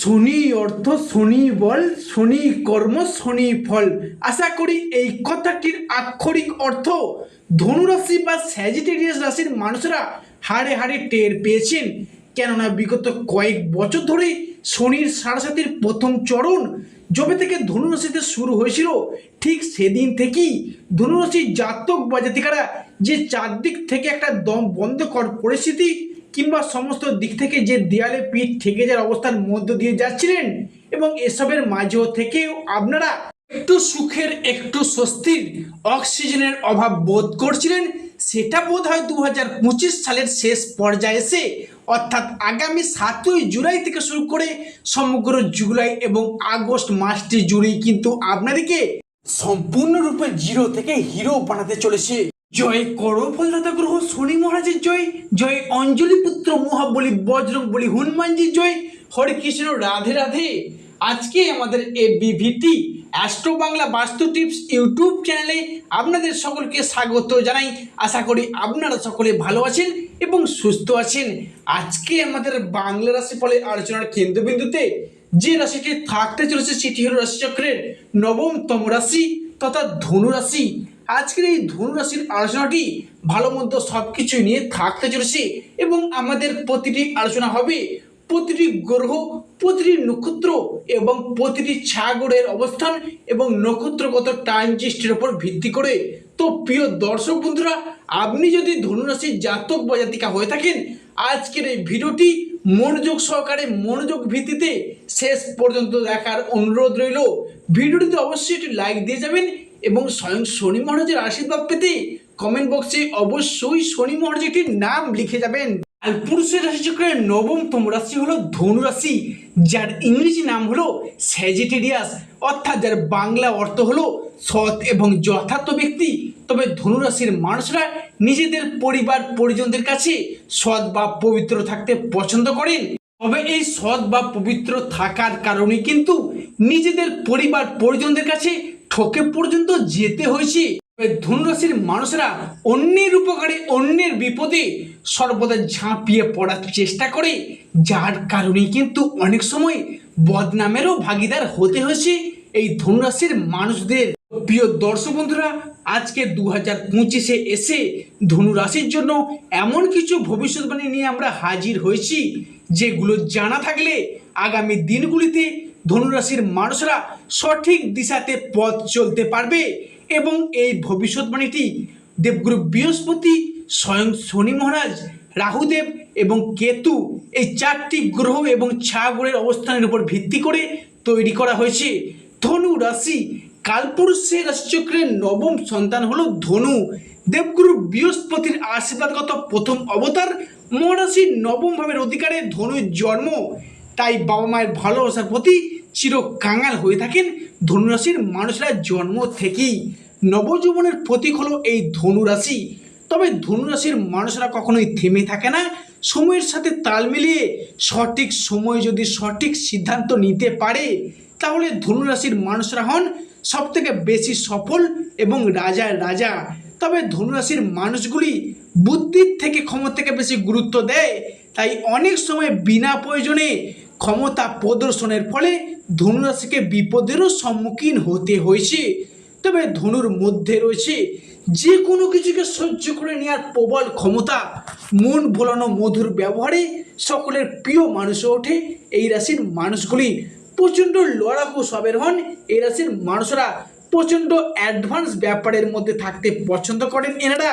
শনি অর্থ, শনি বল, শনি কর্ম, শনি ফল। আশা করি এই কথাটির আক্ষরিক অর্থ ধনুরাশি বা স্যাজিটেরিয়াস রাশির মানুষরা হাড়ে হাড়ে টের পেয়েছেন। কেননা বিগত কয়েক বছর ধরে শনির সাড়াসাতির প্রথম চরণ যবে থেকে ধনুরাশিতে শুরু হয়েছিল, ঠিক সেদিন থেকেই ধনুরাশির জাতক বা জাতিকারা যে চারদিক থেকে একটা দম বন্ধ কর পরিস্থিতি কিংবা সমস্ত দিক থেকে যে দেয়ালে পিঠ ঠেকে যাওয়ার অবস্থার মধ্য দিয়ে যাচ্ছিলেন এবং এসবের মাঝেও থেকেও আপনারা একটু সুখের, একটু স্বস্তির, অক্সিজেনের অভাব বোধ করছিলেন, সেটা বোধ হয় দু হাজার পঁচিশ সালের শেষ পর্যায়ে এসে, অর্থাৎ আগামী সাতই জুলাই থেকে শুরু করে সমগ্র জুলাই এবং আগস্ট মাসটি জুড়েই কিন্তু আপনাদেরকে সম্পূর্ণরূপে জিরো থেকে হিরো বানাতে চলেছে। জয় করো গ্রহ শনি মহারাজের জয় জয় অঞ্জলি পুত্র মহাবলী বজরং বলি হনুমানজির জয়। হরে কৃষ্ণ, রাধে রাধে। আজকে আমাদের এ বিভিটি অ্যাস্ট্রো বাংলা বাস্তু টিপস ইউটিউব চ্যানেলে আপনাদের সকলকে স্বাগত জানাই। আশা করি আপনারা সকলে ভালো আছেন এবং সুস্থ আছেন। আজকে আমাদের বাংলা রাশি ফলে আলোচনার কেন্দ্রবিন্দুতে যে রাশিটি থাকতে চলেছে সেটি হল রাশিচক্রের নবমতম রাশি তথা ধনু রাশি। আজকের এই ধনু রাশির আলোচনাটি ভালো মন্দ সব কিছুই নিয়ে থাকতে চলেছে এবং আমাদের প্রতিটি আলোচনা হবে প্রতিটি গ্রহ, প্রতিটি নক্ষত্র এবং প্রতিটি ছাগরের অবস্থান এবং নক্ষত্রগত টাইম জিস্টের উপর ভিত্তি করে। তো প্রিয় দর্শক বন্ধুরা, আপনি যদি ধনুরাশির জাতক বা জাতিকা হয়ে থাকেন, আজকের এই ভিডিওটি মনোযোগ সহকারে মনোযোগ ভিত্তিতে শেষ পর্যন্ত দেখার অনুরোধ রইল। ভিডিওটিতে অবশ্যই একটি লাইক দিয়ে যাবেন এবং স্বয়ং শনি মহারাজের আশীর্বাদ পেতে কমেন্ট বক্সে অবশ্যই শনি মহারাজ একটির নাম লিখে যাবেন। আর পুরুষের রাশিচক্রের নবমতম রাশি হলো ধনুরাশি যার ইংরেজি নাম হলো স্যাজিটেরিয়াস অর্থাৎ যার বাংলা অর্থ হলো সৎ এবং যথার্থ ব্যক্তি। তবে ধনুরাশির মানুষরা নিজেদের পরিবার, পরিজনদের কাছে সৎ বা পবিত্র থাকতে পছন্দ করেন। তবে এই সৎ বা পবিত্র থাকার কারণে কিন্তু নিজেদের পরিবার, পরিজনদের কাছে ঠকে পর্যন্ত যেতে হয়েছে। ধনুরাশির মানুষরা অন্যের উপকারে, অন্যের বিপদে সর্বদা ঝাঁপিয়ে পড়ার চেষ্টা করে, যার কারণে কিন্তু অনেক সময় বদনামেরও ভাগিদার হতে হয়েছে এই ধনুরাশির মানুষদের। প্রিয় দর্শক বন্ধুরা, আজকে দু হাজার পঁচিশে এসে ধনু রাশির জন্য এমন কিছু ভবিষ্যৎবাণী নিয়ে আমরা হাজির হয়েছি, যেগুলো জানা থাকলে আগামী দিনগুলিতে ধনুরাশির মানুষরা সঠিক দিশাতে পথ চলতে পারবে এবং এই ভবিষ্যৎবাণীটি দেবগুরু বৃহস্পতি স্বয়ং শনি মহারাজ, রাহুদেব এবং কেতু এই চারটি গ্রহ এবং ছাগরের অবস্থানের উপর ভিত্তি করে তৈরি করা হয়েছে। ধনু রাশি কালপুরুষের রাশিচক্রের নবম সন্তান হলো ধনু। দেবগুরু বৃহস্পতির আশীর্বাদগত প্রথম অবতার মহারাশির নবম ভাবের অধিকারে ধনুর জন্ম। তাই বাবা মায়ের ভালোবাসার প্রতি চির কাঙাল হয়ে থাকেন ধনুরাশির মানুষরা জন্ম থেকেই। নবজীবনের প্রতীক হলো এই ধনুরাশি। তবে ধনুরাশির মানুষরা কখনোই থেমে থাকে না। সময়ের সাথে তাল মিলিয়ে সঠিক সময় যদি সঠিক সিদ্ধান্ত নিতে পারে, তাহলে ধনুরাশির মানুষরা হন সব থেকে বেশি সফল এবং রাজা রাজা। তবে ধনুরাশির মানুষগুলি বুদ্ধির থেকে ক্ষমতা থেকে বেশি গুরুত্ব দেয়। তাই অনেক সময় বিনা প্রয়োজনে ক্ষমতা প্রদর্শনের ফলে ধনুরাশিকে বিপদেরও সম্মুখীন হতে হয়েছে। তবে ধনুর মধ্যে রয়েছে যে কোনো কিছুকে সহ্য করে নেওয়ার প্রবল ক্ষমতা, মন ভোলানো মধুর ব্যবহারে সকলের প্রিয় মানুষ হয়ে ওঠে এই রাশির মানুষগুলি। প্রচণ্ড লড়াকু সবের হন এই রাশির মানুষরা। প্রচণ্ড অ্যাডভান্স ব্যাপারের মধ্যে থাকতে পছন্দ করেন এনারা।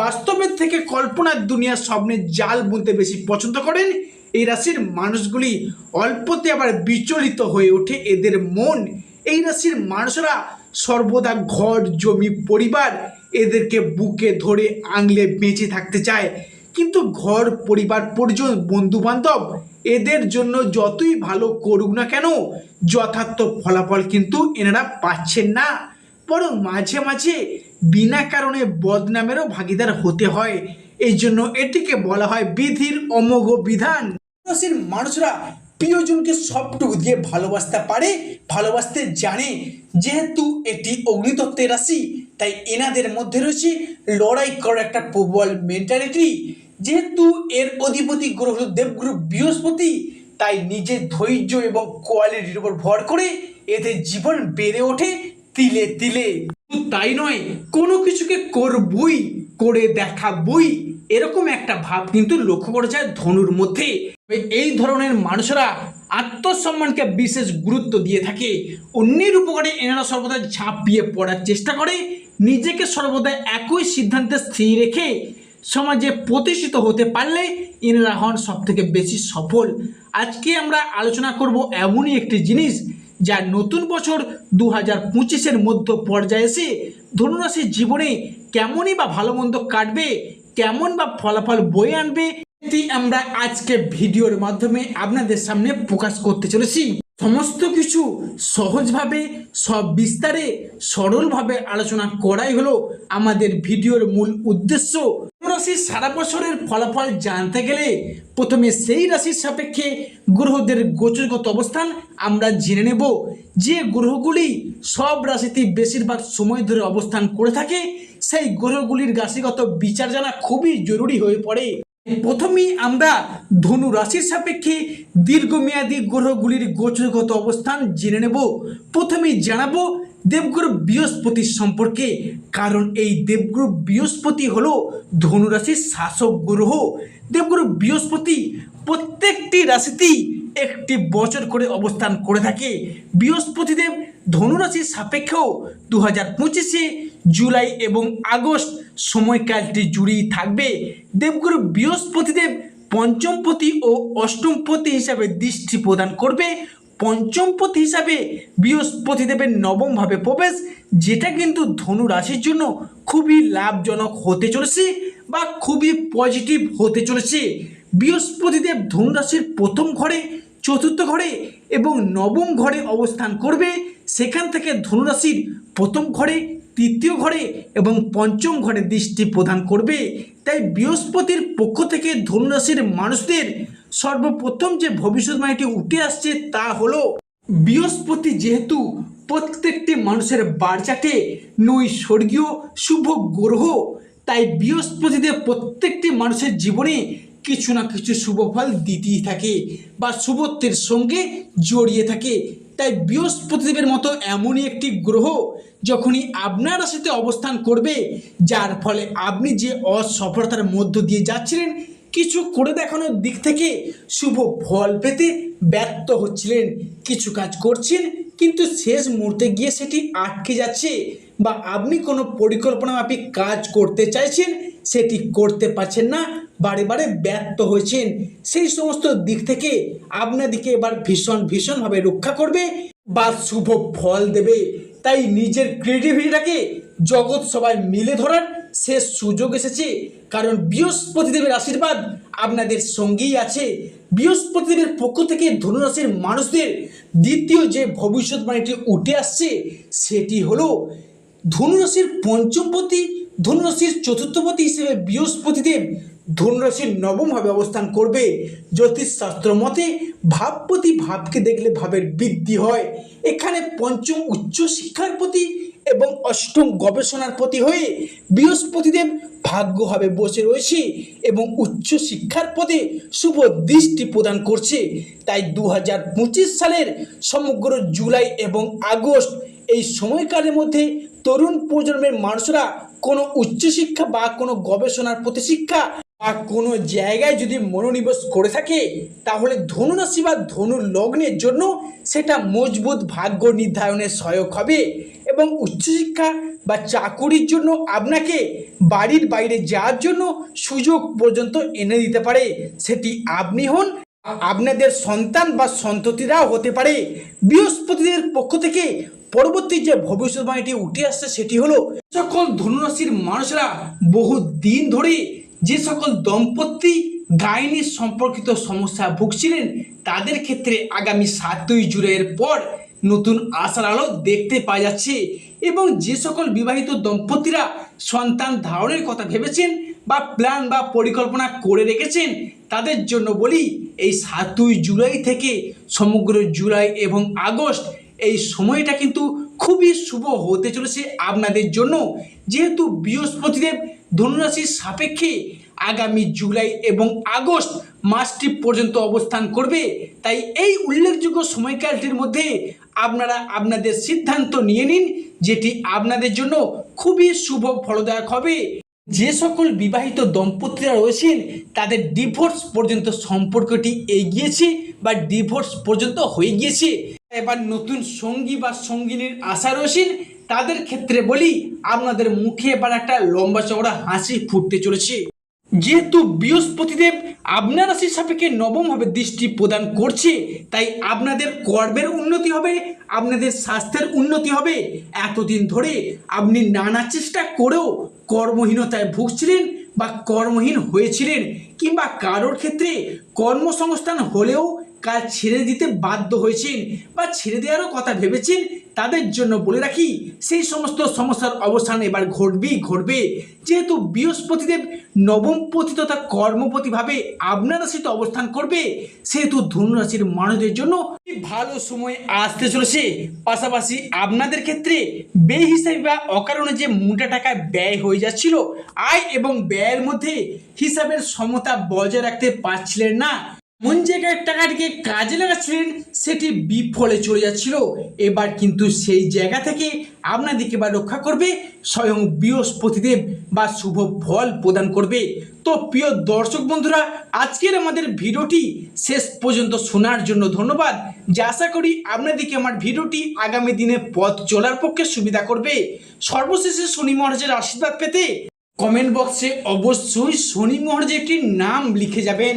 বাস্তবের থেকে কল্পনার দুনিয়ার স্বপ্নের জাল বুনতে বেশি পছন্দ করেন এই রাশির মানুষগুলি। অল্পতে আবার বিচলিত হয়ে ওঠে এদের মন। এই রাশির মানুষরা সর্বদা ঘর, জমি, পরিবার এদেরকে বুকে ধরে আংলে বেঁচে থাকতে চায়। কিন্তু ঘর, পরিবার, পরিজন বন্ধু বান্ধব এদের জন্য যতই ভালো করুক না কেন, যথার্থ ফলাফল কিন্তু এনারা পাচ্ছেন না। বরং মাঝে মাঝে বিনা কারণে বদনামেরও ভাগিদার হতে হয়। এই জন্য এটিকে বলা হয় বিধির অমোঘ বিধান। মানুষরা প্রিয়জনকে সবটুকু দিয়ে ভালোবাসতে পারে, ভালোবাসতে জানে। যেহেতু এটি অগ্নিতত্ত্বের রাশি, তাই এনাদের মধ্যে রয়েছে লড়াই করার একটা প্রবল মেন্টালিটি যেহেতু এর অধিপতি গ্রহ দেবগুরু বৃহস্পতি, তাই নিজের ধৈর্য এবং কোয়ালিটির উপর ভর করে এদের জীবন বেড়ে ওঠে। তিলে তিলে। তাই নয়, কোনো কিছুকে করবই, করে দেখাবই, এরকম একটা ভাব কিন্তু লক্ষ্য করা যায় ধনুর মধ্যে। এই ধরনের মানুষরা আত্মসম্মানকে বিশেষ গুরুত্ব দিয়ে থাকে। অন্যের উপকারে এনারা সর্বদা ঝাঁপিয়ে পড়ার চেষ্টা করে। নিজেকে সর্বদা একই সিদ্ধান্তে স্থির রেখে সমাজে প্রতিষ্ঠিত হতে পারলে এনারা হন সব থেকে বেশি সফল। আজকে আমরা আলোচনা করব এমনই একটি জিনিস যা নতুন বছর দু হাজার পঁচিশের মধ্য পর্যায়ে এসে ধনুরাশির জীবনে কেমনই বা ভালো মন্দ কাটবে, কেমন বা ফলাফল বয়ে আনবে, এটি আমরা আজকে ভিডিওর মাধ্যমে আপনাদের সামনে প্রকাশ করতে চলেছি। সমস্ত কিছু সহজভাবে সব বিস্তারে সরলভাবে আলোচনা করাই হলো আমাদের ভিডিওর মূল উদ্দেশ্য। রাশির সারা বছরের ফলাফল জানতে গেলে প্রথমে সেই রাশির সাপেক্ষে গ্রহদের গোচরগত অবস্থান আমরা জেনে নেব। যে গ্রহগুলি সব রাশিতে বেশিরভাগ সময় ধরে অবস্থান করে থাকে, সেই গ্রহগুলির রাশিগত বিচার জানা খুবই জরুরি হয়ে পড়ে। প্রথমেই আমরা ধনু রাশির সাপেক্ষে দীর্ঘমেয়াদী গ্রহগুলির গোচরগত অবস্থান জেনে নেব। প্রথমেই জানাব দেবগুরু বৃহস্পতির সম্পর্কে, কারণ এই দেবগুরু বৃহস্পতি হলো ধনুরাশির শাসক গ্রহ। দেবগুরু বৃহস্পতি প্রত্যেকটি রাশিতেই একটি বছর করে অবস্থান করে থাকে। বৃহস্পতিদেব ধনুরাশির সাপেক্ষেও দু হাজার পঁচিশে জুলাই এবং আগস্ট সময়কালটি জুড়েই থাকবে। দেবগুরু বৃহস্পতিদেব পঞ্চমপতি ও অষ্টমপতি হিসাবে দৃষ্টি প্রদান করবে। পঞ্চমপতি হিসাবে বৃহস্পতি দেবের নবমভাবে প্রবেশ, যেটা কিন্তু ধনু রাশির জন্য খুবই লাভজনক হতে চলেছে বা খুবই পজিটিভ হতে চলেছে। বৃহস্পতিদেব ধনু রাশির প্রথম ঘরে, চতুর্থ ঘরে এবং নবম ঘরে অবস্থান করবে। সেখান থেকে ধনুরাশির প্রথম ঘরে, তৃতীয় ঘরে এবং পঞ্চম ঘরে দৃষ্টি প্রদান করবে। তাই বৃহস্পতির পক্ষ থেকে ধনুরাশির মানুষদের সর্বপ্রথম যে ভবিষ্যৎবাণীটি উঠে আসছে তা হলো, বৃহস্পতি যেহেতু প্রত্যেকটি মানুষের বারচাটে নৈ স্বর্গীয়, শুভ গ্রহ, তাই বৃহস্পতিদের প্রত্যেকটি মানুষের জীবনে কিছু না কিছু শুভ ফল দিতেই থাকে বা শুভত্বের সঙ্গে জড়িয়ে থাকে। তাই বৃহস্পতিদেবের মতো এমনই একটি গ্রহ যখনই আপনার রাশিতে অবস্থান করবে, যার ফলে আপনি যে অসফলতার মধ্য দিয়ে যাচ্ছিলেন কিছু করে দেখানোর দিক থেকে শুভ ফল পেতে ব্যর্থ হচ্ছিলেন। কিছু কাজ করছেন, কিন্তু শেষ মুহূর্তে গিয়ে সেটি আটকে যাচ্ছে বা আপনি কোনো পরিকল্পনা মাফিক কাজ করতে চাইছেন, সেটি করতে পারছেন না, বারে বারে ব্যর্থ হয়েছেন। সেই সমস্ত দিক থেকে আপনাদিকে এবার ভীষণ, ভীষণভাবে রক্ষা করবে বা শুভ ফল দেবে। তাই নিজের ক্রিয়েটিভিটিটাকে জগৎ সবাই মিলে ধরার শেষ সুযোগ এসেছে, কারণ বৃহস্পতিদেবের আশীর্বাদ আপনাদের সঙ্গেই আছে। বৃহস্পতিদেবের পক্ষ থেকে ধনুরাশির মানুষদের দ্বিতীয় যে ভবিষ্যৎবাণীটি উঠে আসছে, সেটি হলো ধনুরাশির পঞ্চমপতি, ধনুরাশির চতুর্থপতি হিসেবে বৃহস্পতিদেব ধনুরাশির নবমভাবে অবস্থান করবে। জ্যোতিষশাস্ত্র মতে, ভাবপতি ভাবকে দেখলে ভাবের বৃদ্ধি হয়। এখানে পঞ্চম উচ্চ শিক্ষার প্রতি এবং অষ্টম গবেষণার প্রতি হয়ে বৃহস্পতিদেব ভাগ্যভাবে বসে রয়েছে এবং উচ্চ শিক্ষার পদে শুভ দৃষ্টি প্রদান করছে। তাই দু হাজার পঁচিশ সালের সমগ্র জুলাই এবং আগস্ট এই সময়কালের মধ্যে তরুণ প্রজন্মের মানুষরা কোনো উচ্চশিক্ষা বা কোনো গবেষণার প্রতিশিক্ষা বা কোনো জায়গায় যদি মনোনিবেশ করে থাকে, তাহলে ধনুরাশি বা ধনু লগ্নের জন্য সেটা মজবুত ভাগ্য নির্ধারণের সহায়ক হবে এবং উচ্চশিক্ষা বা চাকুরির জন্য আপনাকে বাড়ির বাইরে যাওয়ার জন্য সুযোগ পর্যন্ত এনে দিতে পারে। সেটি আপনি হন, আপনাদের সন্তান বা সন্ততিরাও হতে পারে। বৃহস্পতিদের পক্ষ থেকে পরবর্তী যে ভবিষ্যৎবাণীটি উঠে আসছে, সেটি হলো সকল ধনুরাশির মানুষরা বহু দিন ধরে যে সকল দম্পতি গাইনি সম্পর্কিত সমস্যা ভুগছিলেন, তাদের ক্ষেত্রে আগামী সাতই জুলাইয়ের পর নতুন আশার আলো দেখতে পাওয়া যাচ্ছে এবং যে সকল বিবাহিত দম্পতিরা সন্তান ধারণের কথা ভেবেছেন বা প্ল্যান বা পরিকল্পনা করে রেখেছেন, তাদের জন্য বলি এই সাতই জুলাই থেকে সমগ্র জুলাই এবং আগস্ট এই সময়টা কিন্তু খুবই শুভ হতে চলেছে আপনাদের জন্য। যেহেতু বৃহস্পতিদেব ধনুরাশির সাপেক্ষে আগামী জুলাই এবং আগস্ট মাসটি পর্যন্ত অবস্থান করবে, তাই এই উল্লেখযোগ্য সময়কালটির মধ্যে আপনারা আপনাদের সিদ্ধান্ত নিয়ে নিন, যেটি আপনাদের জন্য খুবই শুভ ফলদায়ক হবে। যে সকল বিবাহিত দম্পতিরা রয়েছেন, তাদের ডিভোর্স পর্যন্ত সম্পর্কটি এগিয়েছে বা ডিভোর্স পর্যন্ত হয়ে গিয়েছে। এবার নতুন সঙ্গী বা সঙ্গিনীর আশা রয়েছেন তাদের ক্ষেত্রে বলি, আপনাদের মুখে এবার একটা লম্বা চওড়া হাসি ফুটতে চলেছে। যেহেতু বৃহস্পতিদেব আপনার রাশির সাপেক্ষে নবমভাবে দৃষ্টি প্রদান করছে, তাই আপনাদের কর্মের উন্নতি হবে, আপনাদের স্বাস্থ্যের উন্নতি হবে। এতদিন ধরে আপনি নানা চেষ্টা করেও কর্মহীনতায় ভুগছিলেন বা কর্মহীন হয়েছিলেন কিংবা কারোর ক্ষেত্রে কর্মসংস্থান হলেও কাজ ছেড়ে দিতে বাধ্য হয়েছেন বা ছেড়ে দেওয়ারও কথা ভেবেছেন তাদের জন্য বলে রাখি, সেই সমস্ত সমস্যার অবসান এবার ঘটবেই ঘটবে। যেহেতু বৃহস্পতিদেব নবমপতি তথা কর্মপতিভাবে আপনার রাশিতে অবস্থান করবে, সেহেতু ধনুরাশির মানুষদের জন্য ভালো সময় আসতে চলেছে। পাশাপাশি আপনাদের ক্ষেত্রে বেহিসাবি বা অকারণে যে মোটা টাকা ব্যয় হয়ে যাচ্ছিল, আয় এবং ব্যয়ের মধ্যে হিসাবের সমতা বজায় রাখতে পারছিলেন না। কোন জায়গায় টাকাটিকে কাজে লাগাচ্ছিলেন, সেটি বিফলে চলে যাচ্ছিল। এবার কিন্তু সেই জায়গা থেকে আপনাদেরকে বা রক্ষা করবে স্বয়ং বৃহস্পতিদেব বা শুভ ফল প্রদান করবে। তো প্রিয় দর্শক বন্ধুরা, আজকের আমাদের ভিডিওটি শেষ পর্যন্ত শোনার জন্য ধন্যবাদ। যে আশা করি আপনাদেরকে আমার ভিডিওটি আগামী দিনে পথ চলার পক্ষে সুবিধা করবে। সর্বশেষে শনি মহারাজের আশীর্বাদ পেতে কমেন্ট বক্সে অবশ্যই শনি মহারাজের একটি নাম লিখে যাবেন।